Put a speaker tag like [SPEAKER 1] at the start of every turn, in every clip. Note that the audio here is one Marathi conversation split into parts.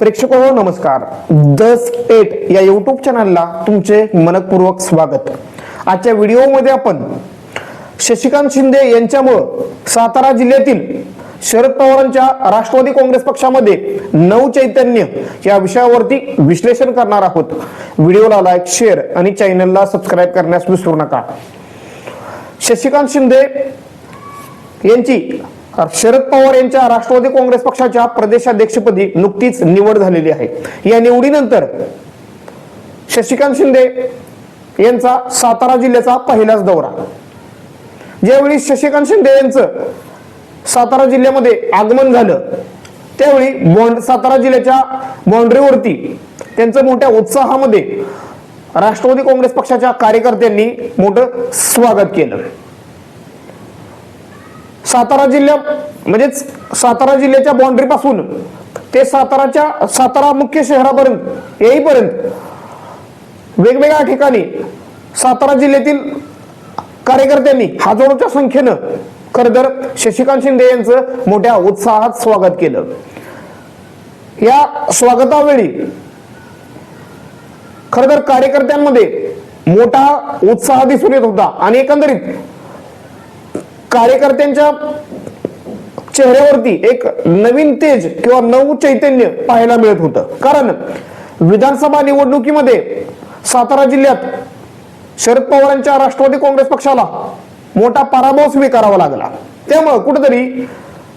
[SPEAKER 1] प्रेक्षक हो नमस्कार. द स्टेट या युट्यूब चॅनलला तुमचे मनपूर्वक स्वागत. आजच्या व्हिडिओमध्ये आपण शशिकांत शिंदे यांच्यामुळं सातारा जिल्ह्यातील शरद पवारांच्या राष्ट्रवादी काँग्रेस पक्षामध्ये नऊ चैतन्य या विषयावरती विश्लेषण करणार आहोत. व्हिडिओला लाईक शेअर आणि चॅनलला सबस्क्राईब करण्यास विसरू नका. शशिकांत शिंदे यांची शरद पवार यांच्या राष्ट्रवादी काँग्रेस पक्षाच्या प्रदेशाध्यक्षपदी नुकतीच निवड झालेली आहे. या निवडीनंतर शशिकांत शिंदे यांचा सातारा जिल्ह्याचा पहिलाच दौरा. ज्यावेळी शशिकांत शिंदे यांचं सातारा जिल्ह्यामध्ये आगमन झालं त्यावेळी बॉन्ड सातारा जिल्ह्याच्या बाँड्रीवरती त्यांचं मोठ्या उत्साहामध्ये राष्ट्रवादी काँग्रेस पक्षाच्या कार्यकर्त्यांनी मोठं स्वागत केलं. सातारा जिल्ह्या म्हणजेच सातारा जिल्ह्याच्या बाँड्री पासून ते साताराच्या सातारा मुख्य शहरापर्यंत येईपर्यंत वेगवेगळ्या ठिकाणी सातारा जिल्ह्यातील कार्यकर्त्यांनी हजारोच्या संख्येनं खर तर शशिकांत शिंदे यांचं मोठ्या उत्साहात स्वागत केलं. या स्वागतावेळी खर तर कार्यकर्त्यांमध्ये मोठा उत्साह दिसून येत होता आणि एकंदरीत कार्यकर्त्यांच्या चेहऱ्यावरती एक नवीन तेज किंवा नऊ चैतन्य पाहायला मिळत होतं. कारण विधानसभा निवडणुकीमध्ये सातारा जिल्ह्यात शरद पवारांच्या राष्ट्रवादी काँग्रेस पक्षाला मोठा पराभव स्वीकारावा लागला. त्यामुळं कुठेतरी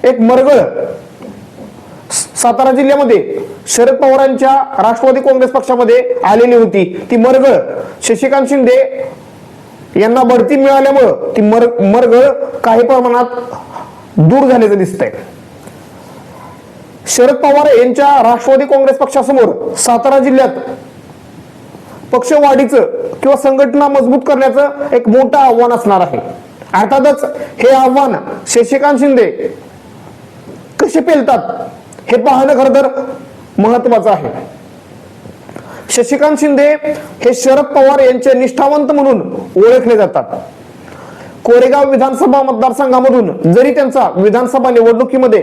[SPEAKER 1] एक मरगळ सातारा जिल्ह्यामध्ये शरद पवारांच्या राष्ट्रवादी काँग्रेस पक्षामध्ये आलेली होती. ती मरगळ शशिकांत शिंदे यांना बढती मिळाल्यामुळं ती मर मरगळ काही प्रमाणात दूर झाल्याचं दिसतंय. शरद पवार यांच्या राष्ट्रवादी काँग्रेस पक्षासमोर सातारा जिल्ह्यात पक्षवाढीचं किंवा संघटना मजबूत करण्याचं एक मोठं आव्हान असणार आहे. अर्थातच हे आव्हान शशिकांत शिंदे कसे पेलतात हे पाहणं खरं तर महत्वाचं आहे. शशिकांत शिंदे हे शरद पवार यांचे निष्ठावंत म्हणून ओळखले जातात. कोरेगाव विधानसभा मतदारसंघामधून जरी त्यांचा विधानसभा निवडणुकीमध्ये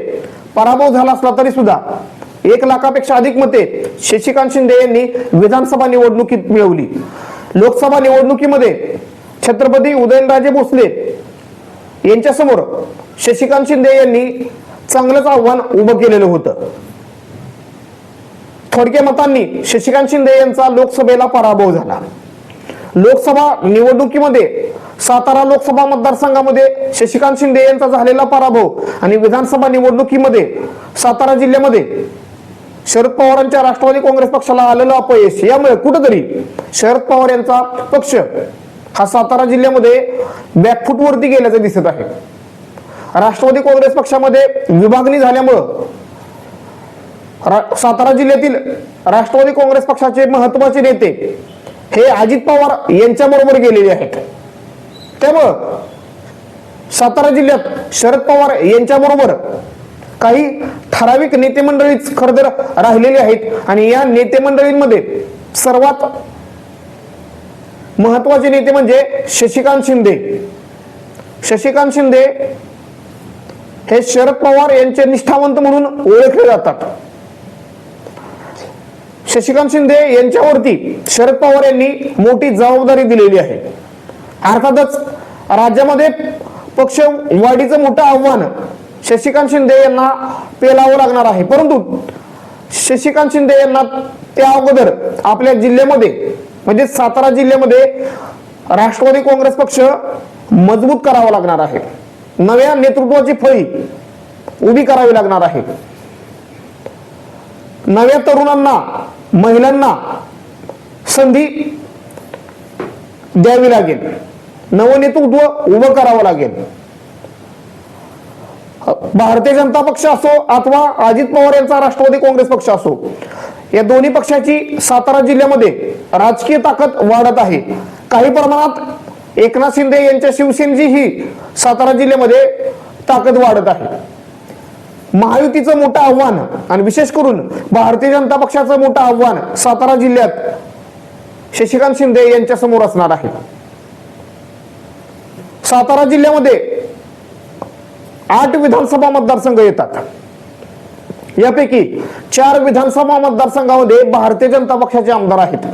[SPEAKER 1] पराभव झाला असला तरी सुद्धा एक लाखापेक्षा अधिक मते शशिकांत शिंदे यांनी विधानसभा निवडणुकीत मिळवली. लोकसभा निवडणुकीमध्ये छत्रपती उदयनराजे भोसले यांच्यासमोर शशिकांत शिंदे यांनी चांगलंच आव्हान उभं केलेलं होतं. थोडक्या मतांनी शशिकांत शिंदे यांचा लोकसभेला पराभव झाला. लोकसभा निवडणुकीमध्ये सातारा लोकसभा मतदारसंघामध्ये शशिकांत शिंदे यांचा झालेला पराभव आणि विधानसभा निवडणुकीमध्ये सातारा जिल्ह्यामध्ये शरद पवारांच्या राष्ट्रवादी काँग्रेस पक्षाला आलेलं अपयश यामुळे कुठंतरी शरद पवार यांचा पक्ष हा सातारा जिल्ह्यामध्ये बॅकफुटवरती गेल्याचं दिसत आहे. राष्ट्रवादी काँग्रेस पक्षामध्ये विभागणी झाल्यामुळं सातारा जिल्ह्यातील राष्ट्रवादी काँग्रेस पक्षाचे महत्त्वाचे नेते हे अजित पवार यांच्या बरोबर गेलेले आहेत. त्यामुळं सातारा जिल्ह्यात शरद पवार यांच्या बरोबर काही ठराविक नेते मंडळीच खरं तर आहेत आणि या नेते मंडळींमध्ये सर्वात महत्त्वाचे नेते म्हणजे शशिकांत शिंदे. शशिकांत शिंदे हे शरद पवार यांचे निष्ठावंत म्हणून ओळखले जातात. शशिकांत शिंदे यांच्यावरती शरद पवार यांनी मोठी जबाबदारी दिलेली आहे. अर्थातच राज्यामध्ये पक्ष वाढीचं मोठं आव्हान शशिकांत शिंदे यांना पेलावं लागणार आहे. परंतु शशिकांत शिंदे यांना त्या अगोदर आपल्या जिल्ह्यामध्ये म्हणजे सातारा जिल्ह्यामध्ये राष्ट्रवादी काँग्रेस पक्ष मजबूत करावा लागणार आहे. नव्या नेतृत्वाची फळी उभी करावी लागणार आहे. नव्या तरुणांना महिलांना संधी द्यावी लागेल. नवनेतृत्व उभं करावं लागेल. भारतीय जनता पक्ष असो अथवा अजित पवार यांचा राष्ट्रवादी काँग्रेस पक्ष असो या दोन्ही पक्षाची सातारा जिल्ह्यामध्ये राजकीय ताकद वाढत आहे. काही प्रमाणात एकनाथ शिंदे यांच्या शिवसेनेची ही सातारा जिल्ह्यामध्ये ताकद वाढत आहे. महायुतीचं मोठं आव्हान आणि विशेष करून भारतीय जनता पक्षाचं मोठं आव्हान सातारा जिल्ह्यात शशिकांत शिंदे यांच्या समोर असणार आहे. सातारा जिल्ह्यामध्ये आठ विधानसभा मतदारसंघ येतात. यापैकी चार विधानसभा मतदारसंघामध्ये भारतीय जनता पक्षाचे आमदार आहेत.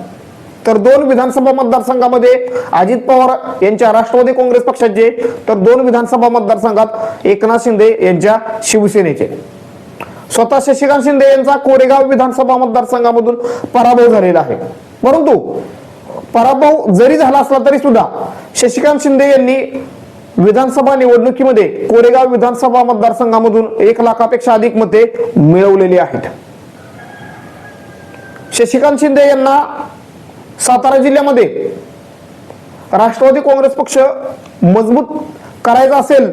[SPEAKER 1] तर दोन विधानसभा मतदारसंघामध्ये अजित पवार यांच्या राष्ट्रवादी काँग्रेस पक्षाचे तर दोन विधानसभा मतदारसंघात एकनाथ शिंदे यांच्या शिवसेनेचे. स्वतः शशिकांत शिंदे यांचा कोरेगाव विधानसभा मतदारसंघामधून पराभव झालेला आहे. परंतु पराभव जरी झाला असला तरी सुद्धा शशिकांत शिंदे यांनी विधानसभा निवडणुकीमध्ये कोरेगाव विधानसभा मतदारसंघामधून एक लाखापेक्षा अधिक मते मिळवलेली आहेत. शशिकांत शिंदे यांना सातारा जिल्ह्यामध्ये राष्ट्रवादी काँग्रेस पक्ष मजबूत करायचा असेल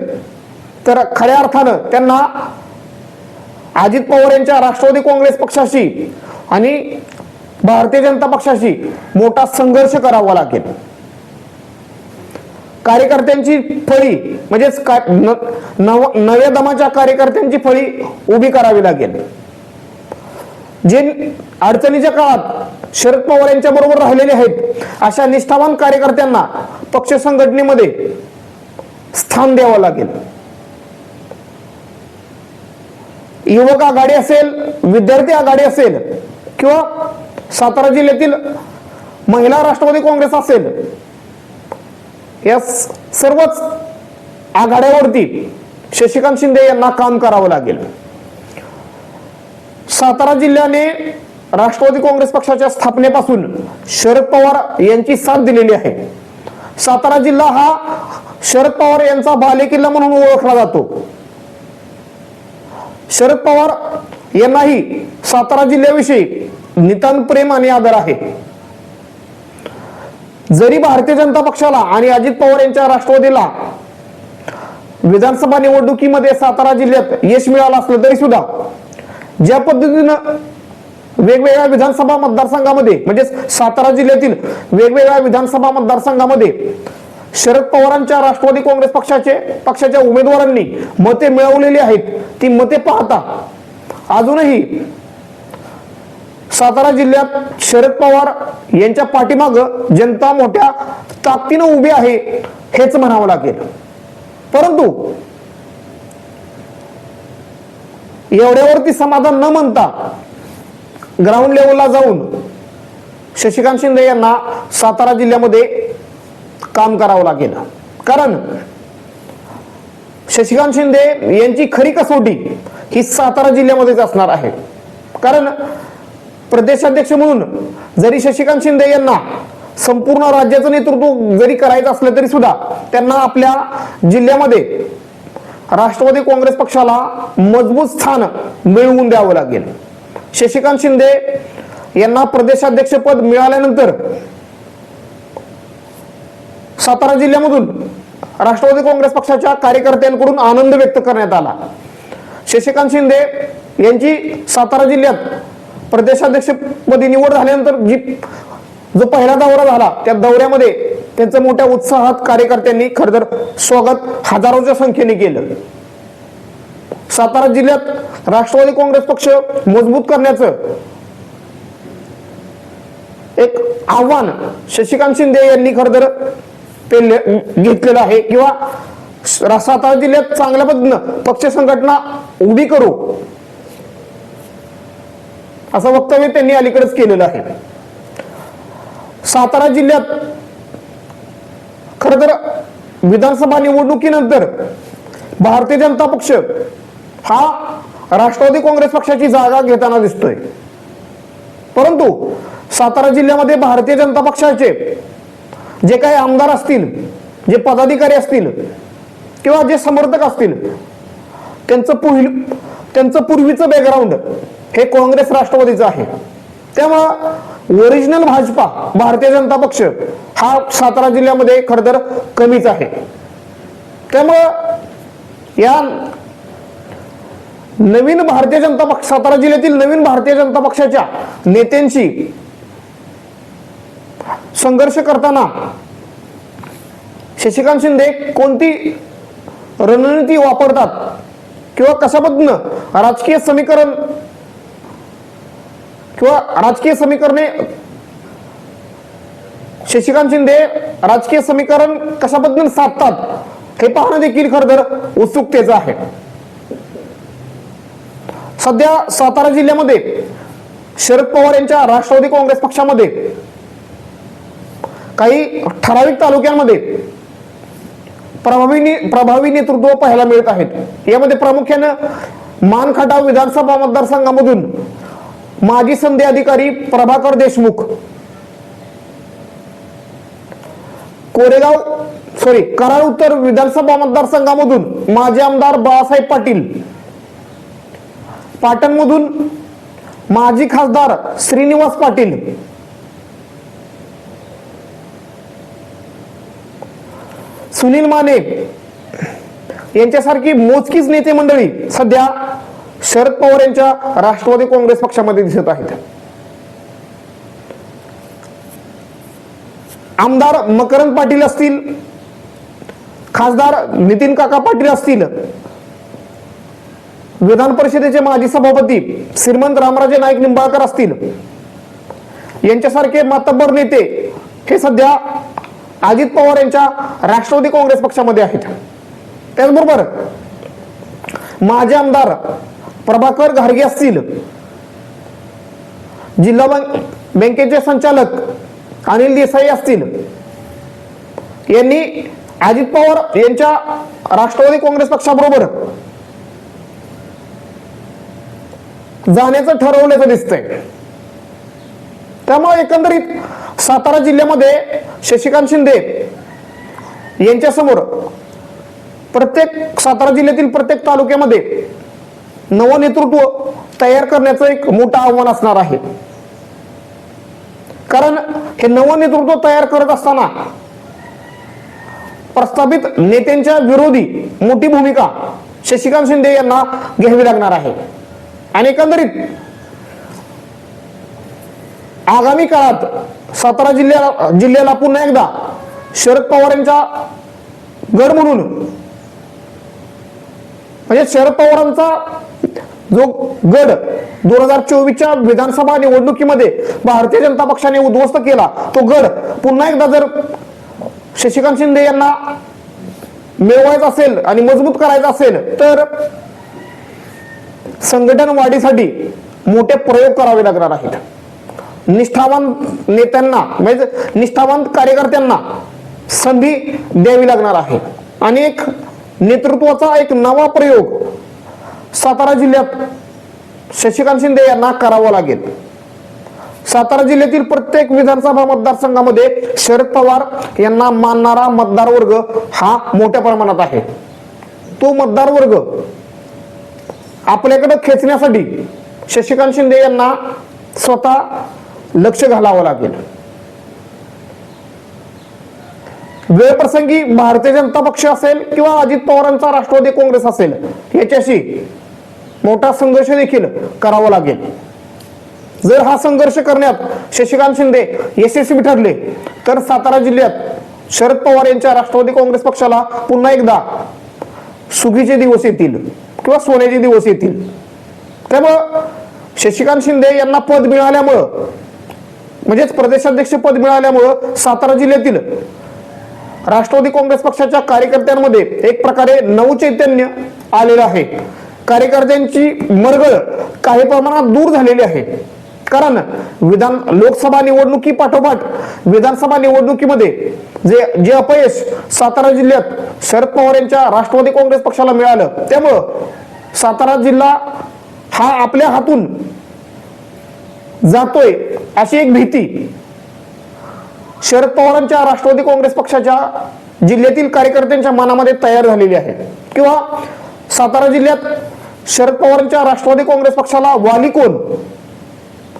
[SPEAKER 1] तर खऱ्या अर्थानं त्यांना अजित पवार यांच्या राष्ट्रवादी काँग्रेस पक्षाशी आणि भारतीय जनता पक्षाशी मोठा संघर्ष करावा लागेल. कार्यकर्त्यांची फळी म्हणजेच नव- नव्या दमाच्या कार्यकर्त्यांची फळी उभी करावी लागेल. जे अडचणीच्या काळात शरद पवार यांच्या बरोबर राहिलेले आहेत अशा निष्ठावान कार्यकर्त्यांना पक्ष संघटनेमध्ये स्थान द्यावं लागेल. युवक आघाडी असेल विद्यार्थी आघाडी असेल किंवा सातारा जिल्ह्यातील महिला राष्ट्रवादी काँग्रेस असेल या सर्वच आघाड्यावरती शशिकांत शिंदे यांना काम करावं लागेल. सातारा जिल्ह्याने राष्ट्रवादी काँग्रेस पक्षाच्या स्थापनेपासून शरद पवार यांची साथ दिलेली आहे. सातारा जिल्हा हा शरद पवार यांचा बालेकिल्ला म्हणून ओळखला जातो. शरद पवार यांनाही सातारा जिल्ह्याविषयी नितांत प्रेम आणि आदर आहे. जरी भारतीय जनता पक्षाला आणि अजित पवार यांच्या राष्ट्रवादीला विधानसभा निवडणुकीमध्ये सातारा जिल्ह्यात यश मिळालं असलं तरी सुद्धा ज्या पद्धतीनं वेगवेगळ्या विधानसभा मतदारसंघामध्ये म्हणजे सातारा जिल्ह्यातील वेगवेगळ्या विधानसभा मतदारसंघामध्ये शरद पवारांच्या राष्ट्रवादी काँग्रेस पक्षाचे पक्षाच्या उमेदवारांनी मते मिळवलेली आहेत. ती मते पाहता अजूनही सातारा जिल्ह्यात शरद पवार यांच्या पाठीमाग जनता मोठ्या ताकदीनं उभी आहे हेच म्हणावं लागेल. परंतु एवढ्यावरती समाधान न म्हणता ग्राउंड लेवलला जाऊन शशिकांत शिंदे यांना सातारा जिल्ह्यामध्ये काम करावं लागेल. कारण शशिकांत शिंदे यांची खरी कसोटी ही सातारा जिल्ह्यामध्येच असणार आहे. कारण प्रदेशाध्यक्ष म्हणून जरी शशिकांत शिंदे यांना संपूर्ण राज्याचं नेतृत्व जरी करायचं असलं तरी सुद्धा त्यांना आपल्या जिल्ह्यामध्ये राष्ट्रवादी काँग्रेस पक्षाला मजबूत स्थान मिळवून द्यावं लागेल. शशिकांत शिंदे यांना प्रदेशाध्यक्षपद मिळाल्यानंतर सातारा जिल्ह्यामधून राष्ट्रवादी काँग्रेस पक्षाच्या कार्यकर्त्यांकडून आनंद व्यक्त करण्यात आला. शशिकांत शिंदे यांची सातारा जिल्ह्यात प्रदेशाध्यक्षपदी निवड झाल्यानंतर जी जो पहिला दौरा झाला त्या दौऱ्यामध्ये त्यांचं मोठ्या उत्साहात कार्यकर्त्यांनी खरंतर स्वागत हजारोच्या संख्येने केलं. सातारा जिल्ह्यात राष्ट्रवादी काँग्रेस पक्ष मजबूत करण्याचं एक आव्हान शशिकांत शिंदे यांनी खरं तर घेतलेलं आहे. किंवा सातारा जिल्ह्यात चांगल्या पद्धतीनं पक्ष संघटना उभी करू असं वक्तव्य त्यांनी अलीकडेच केलेलं आहे. सातारा जिल्ह्यात खर तर विधानसभा निवडणुकीनंतर भारतीय जनता पक्ष हा राष्ट्रवादी काँग्रेस पक्षाची जागा घेताना दिसतोय. परंतु सातारा जिल्ह्यामध्ये भारतीय जनता पक्षाचे जे काही आमदार असतील जे पदाधिकारी असतील किंवा जे समर्थक असतील त्यांचं पुढील त्यांचं पूर्वीचं बॅकग्राऊंड हे काँग्रेस राष्ट्रवादीचं आहे. त्यामुळं ओरिजिनल भाजपा भारतीय जनता पक्ष हा सातारा जिल्ह्यामध्ये खरं तर कमीच आहे. त्यामुळं या नवीन भारतीय जनता पक्ष सातारा जिल्ह्यातील नवीन भारतीय जनता पक्षाच्या नेत्यांशी संघर्ष करताना शशिकांत शिंदे कोणती रणनीती वापरतात किंवा कशा पद्धतीनं राजकीय समीकरण किंवा राजकीय समीकरणे. शशिकांत शिंदे राजकीय समीकरण कशाबद्दल साधतात हे पाहणं देखील खर तर उत्सुकतेचं आहे. सध्या सातारा जिल्ह्यामध्ये शरद पवार यांच्या राष्ट्रवादी काँग्रेस पक्षामध्ये काही ठराविक तालुक्यांमध्ये प्रभावी ने- प्रभावी नेतृत्व पाहायला मिळत आहेत. यामध्ये प्रामुख्यानं मानखटाव विधानसभा मतदारसंघामधून माजी संधी अधिकारी प्रभाकर देशमुख. कोरेगाव सॉरी कराड उत्तर विधानसभा मतदारसंघामधून माजी आमदार बाळासाहेब पाटील. पाटणमधून माजी खासदार श्रीनिवास पाटील. सुनील माने. यांच्यासारखी मोजकीच नेते मंडळी सध्या शरद पवार यांच्या राष्ट्रवादी काँग्रेस पक्षामध्ये दिसत आहेत. आमदार मकरंद पाटील असतील खासदार नितीन काका पाटील असतील विधान परिषदेचे माजी सभापती श्रीमंत रामराजे नाईक निंबाळकर असतील यांच्यासारखे मातब्बर नेते हे सध्या अजित पवार यांच्या राष्ट्रवादी काँग्रेस पक्षामध्ये आहेत. त्याचबरोबर माजी आमदार प्रभाकर घारगे असतील. जिल्हा बँकेचे संचालक अनिल देसाई असतील. यांनी अजित पवार यांच्या राष्ट्रवादी काँग्रेस पक्षाबरोबर जाण्याचं ठरवल्याचं दिसतंय. त्यामुळे एकंदरीत सातारा जिल्ह्यामध्ये शशिकांत शिंदे यांच्यासमोर प्रत्येक सातारा जिल्ह्यातील प्रत्येक तालुक्यामध्ये नवं नेतृत्व तयार करण्याचं एक मोठं आव्हान असणार आहे. कारण हे नवं नेतृत्व तयार करत असताना प्रस्थापित नेत्यांच्या विरोधी मोठी भूमिका शशिकांत शिंदे यांना घ्यावी लागणार आहे. आणि एकंदरीत आगामी काळात सातारा जिल्ह्याला जिल्ह्याला पुन्हा एकदा शरद पवार यांचा गड म्हणून म्हणजे शरद पवारांचा जो गड दोन हजार चोवीसच्या विधानसभा निवडणुकीमध्ये भारतीय जनता पक्षाने उद्ध्वस्त केला तो गड पुन्हा एकदा जर शशिकांत शिंदे यांना मिळवायचा असेल आणि मजबूत करायचा असेल तर संघटन वाढीसाठी मोठे प्रयोग करावे लागणार आहेत. निष्ठावंत नेत्यांना म्हणजे निष्ठावंत कार्यकर्त्यांना संधी द्यावी लागणार आहे. आणि एक नेतृत्वाचा एक नवा प्रयोग सातारा जिल्ह्यात शशिकांत शिंदे यांना करावा लागेल. सातारा जिल्ह्यातील प्रत्येक विधानसभा मतदारसंघामध्ये शरद पवार यांना मानणारा मतदार वर्ग हा मोठ्या प्रमाणात आहे. तो मतदार वर्ग आपल्याकडे खेचण्यासाठी शशिकांत शिंदे यांना स्वतः लक्ष घालावं लागेल. वेळप्रसंगी भारतीय जनता पक्ष असेल किंवा अजित पवारांचा राष्ट्रवादी काँग्रेस असेल याच्याशी मोठा संघर्ष देखील करावा लागेल. जर हा संघर्ष करण्यात शशिकांत शिंदे यशस्वी ठरले तर सातारा जिल्ह्यात शरद पवार यांच्या राष्ट्रवादी काँग्रेस पक्षाला पुन्हा एकदा सुगीचे दिवस येतील किंवा सोन्याचे दिवस येतील. त्यामुळं शशिकांत शिंदे यांना पद मिळाल्यामुळं म्हणजेच प्रदेशाध्यक्ष पद मिळाल्यामुळं सातारा जिल्ह्यातील राष्ट्रवादी काँग्रेस पक्षाच्या कार्यकर्त्यांमध्ये एक प्रकारे नवचैतन्य आलेलं आहे. कार्यकर्त्यांची मरगळ काही प्रमाणात दूर झालेली आहे. कारण विधान लोकसभा निवडणुकी पाठोपाठ विधानसभा निवडणुकीमध्ये जे जे अपयश सातारा जिल्ह्यात शरद पवार यांच्या राष्ट्रवादी काँग्रेस पक्षाला मिळालं त्यामुळं सातारा जिल्हा हा आपल्या हातून जातोय अशी एक भीती शरद पवारांच्या राष्ट्रवादी काँग्रेस पक्षाच्या जिल्ह्यातील कार्यकर्त्यांच्या मनामध्ये तयार झालेली आहे. किंवा सातारा जिल्ह्यात शरद पवारांच्या राष्ट्रवादी काँग्रेस पक्षाला वाली कोण?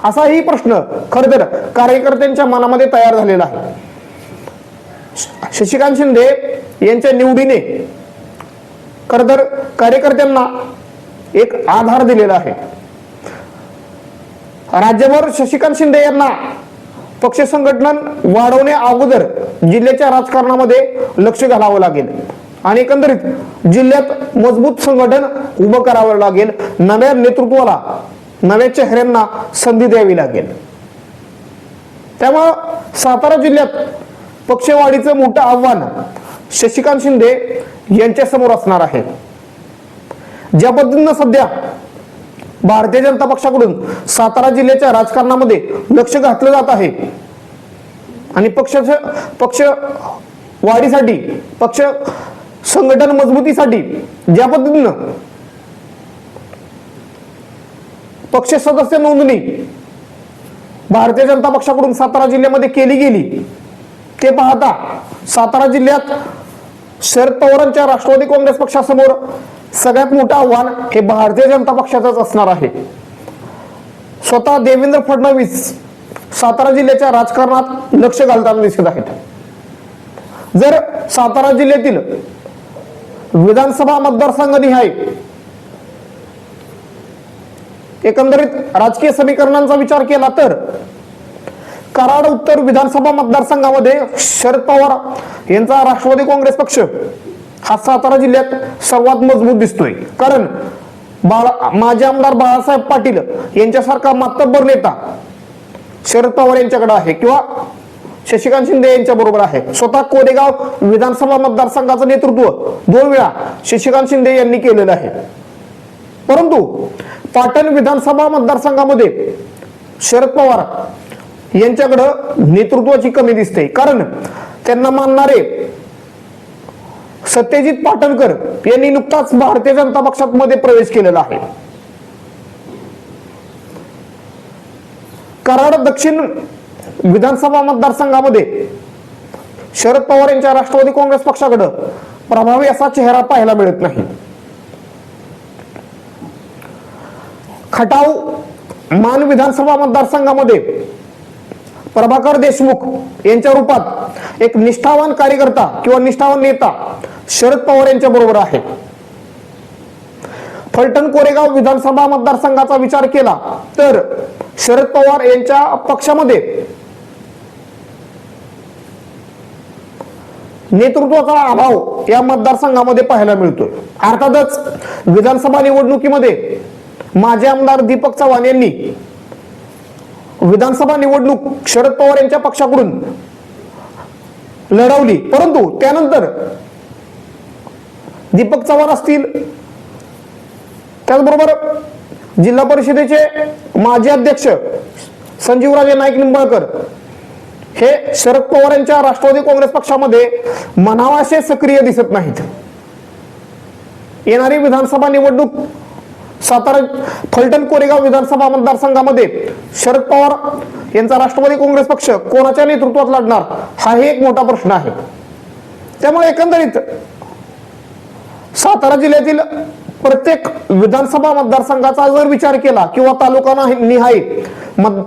[SPEAKER 1] असाही प्रश्न खर तर कार्यकर्त्यांच्या मनामध्ये तयार झालेला आहे. शशिकांत शिंदे यांच्या निवडीने खर तर कार्यकर्त्यांना एक आधार दिलेला आहे. राज्यभर शशिकांत शिंदे यांना पक्ष संघटन वाढवण्या अगोदर जिल्ह्याच्या राजकारणामध्ये लक्ष घालावं लागेल. आणि एकंदरीत जिल्ह्यात मजबूत संघटन उभं करावं लागेल. नव्या नेतृत्वाला नव्या चेहऱ्यांना संधी द्यावी लागेल. त्यामुळं सातारा जिल्ह्यात पक्षवाढीचं मोठं आव्हान शशिकांत शिंदे यांच्या समोर असणार आहे. ज्या पद्धतीनं सध्या भारतीय जनता पक्षाकडून सातारा जिल्ह्याच्या राजकारणामध्ये लक्ष घातलं जात आहे आणि पक्षाच्या पक्ष वाढीसाठी पक्ष संघटन मजबूतीसाठी ज्या पद्धतीनं पक्ष सदस्य नोंदणी भारतीय जनता पक्षाकडून सातारा जिल्ह्यामध्ये केली गेली ते पाहता सातारा जिल्ह्यात शरद पवारांच्या राष्ट्रवादी काँग्रेस पक्षासमोर सगळ्यात मोठं आव्हान हे भारतीय जनता पक्षाचंच असणार आहे. स्वतः देवेंद्र फडणवीस सातारा जिल्ह्याच्या राजकारणात लक्ष घालताना दिसत आहेत. जर सातारा जिल्ह्यातील विधानसभा मतदारसंघ निहाय. एकंदरीत राजकीय समीकरणांचा विचार केला तर कराड उत्तर विधानसभा मतदारसंघामध्ये शरद पवार यांचा राष्ट्रवादी काँग्रेस पक्ष हा सातारा जिल्ह्यात सर्वात मजबूत दिसतोय. कारण बाळा माजी आमदार बाळासाहेब पाटील यांच्यासारखा मातब्बर नेता शरद पवार यांच्याकडे आहे. किंवा शशिकांत शिंदे यांच्या बरोबर आहे. स्वतः कोरेगाव विधानसभा मतदारसंघाचं नेतृत्व दोन वेळा शशिकांत शिंदे यांनी केलेलं आहे. परंतु पाटण विधानसभा मतदारसंघामध्ये शरद पवार यांच्याकडं नेतृत्वाची कमी दिसते. कारण त्यांना मानणारे सत्यजित पाटणकर यांनी नुकताच भारतीय जनता पक्षात मध्ये प्रवेश केलेला आहे. कराड दक्षिण विधानसभा मतदारसंघामध्ये शरद पवार यांच्या राष्ट्रवादी काँग्रेस पक्षाकडे प्रभावी असा चेहरा पाहायला मिळत नाही. खटाव मान विधानसभा मतदारसंघामध्ये प्रभाकर देशमुख यांच्या रूपात एक निष्ठावान कार्यकर्ता किंवा निष्ठावान नेता शरद पवार यांच्या बरोबर आहे. फलटण कोरेगाव विधानसभा मतदारसंघाचा विचार केला तर शरद पवार यांच्या पक्षामध्ये नेतृत्वाचा अभाव या मतदारसंघामध्ये पाहायला मिळतोय. अर्थातच विधानसभा निवडणुकीमध्ये माजी आमदार दीपक चव्हाण यांनी विधानसभा निवडणूक शरद पवार यांच्या पक्षाकडून लढवली. परंतु त्यानंतर दीपक चव्हाण असतील त्याचबरोबर जिल्हा परिषदेचे माजी अध्यक्ष संजीवराजे नाईक निंबाळकर हे शरद पवार यांच्या राष्ट्रवादी काँग्रेस पक्षामध्ये मनावाशे सक्रिय दिसत नाहीत. येणारी विधानसभा निवडणूक सातारा फलटण कोरेगाव विधानसभा मतदारसंघामध्ये शरद पवार यांचा राष्ट्रवादी काँग्रेस पक्ष कोणाच्या नेतृत्वात लढणार हाही एक मोठा प्रश्न आहे. त्यामुळे एकंदरीत सातारा जिल्ह्यातील प्रत्येक विधानसभा मतदारसंघाचा जर विचार केला किंवा तालुका नाही- निहाय मत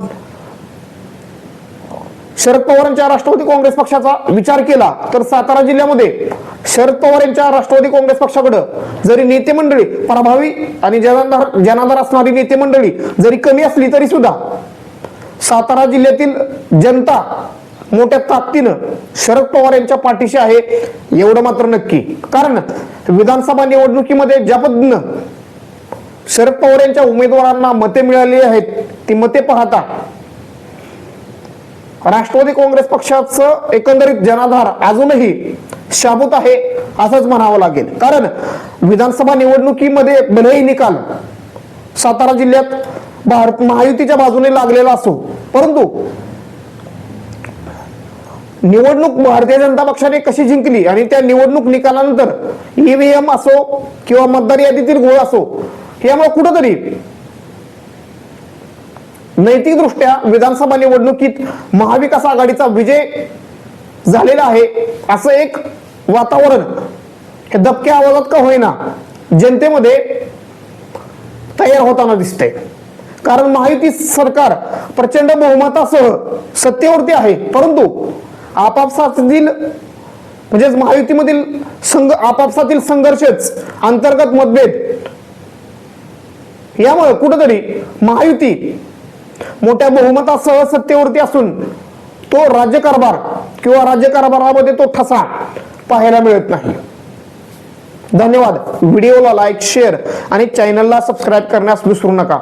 [SPEAKER 1] शरद पवारांच्या राष्ट्रवादी काँग्रेस पक्षाचा विचार केला तर सातारा जिल्ह्यामध्ये शरद पवार यांच्या राष्ट्रवादी काँग्रेस पक्षाकडे जरी नेते मंडळी प्रभावी आणि जनाधार जनाधार असणारी नेते मंडळी जरी कमी असली तरी सुद्धा सातारा जिल्ह्यातील जनता मोठ्या ताकदीनं शरद पवार यांच्या पाठीशी आहे एवढं मात्र नक्की. कारण विधानसभा निवडणुकीमध्ये ज्या पद्धतीनं शरद पवार यांच्या उमेदवारांना मते मिळाली आहेत ती मते पाहता राष्ट्रवादी काँग्रेस पक्षाचं एकंदरीत जनाधार अजूनही शाबूत आहे असंच म्हणावं लागेल. कारण विधानसभा निवडणुकीमध्ये भलेही निकाल सातारा जिल्ह्यात भारत महायुतीच्या बाजूने लागलेला असो. परंतु निवडणूक भारतीय जनता पक्षाने कशी जिंकली आणि त्या निवडणूक निकालानंतर ईव्हीएम असो किंवा मतदार यादीतील घोळ असो यामुळे कुठंतरी नैतिकदृष्ट्या विधानसभा निवडणुकीत महाविकास आघाडीचा विजय झालेला आहे असं एक वातावरण दबक्या आवाजात का होईना जनतेमध्ये तयार होताना दिसतंय. कारण महायुती सरकार प्रचंड बहुमतासह सत्तेवरती आहे परंतु आपापसातील म्हणजेच महायुतीमधील संघ आपापसातील संघर्षच अंतर्गत मतभेद यामुळे कुठंतरी महायुती मोठ्या बहुमतासह सत्तेवरती असून तो राज्यकारभार किंवा राज्यकारभारामध्ये तो ठसा पाहायला मिळत नाही. धन्यवाद. व्हिडिओला लाईक शेअर आणि चॅनलला सबस्क्राईब करण्यास विसरू नका.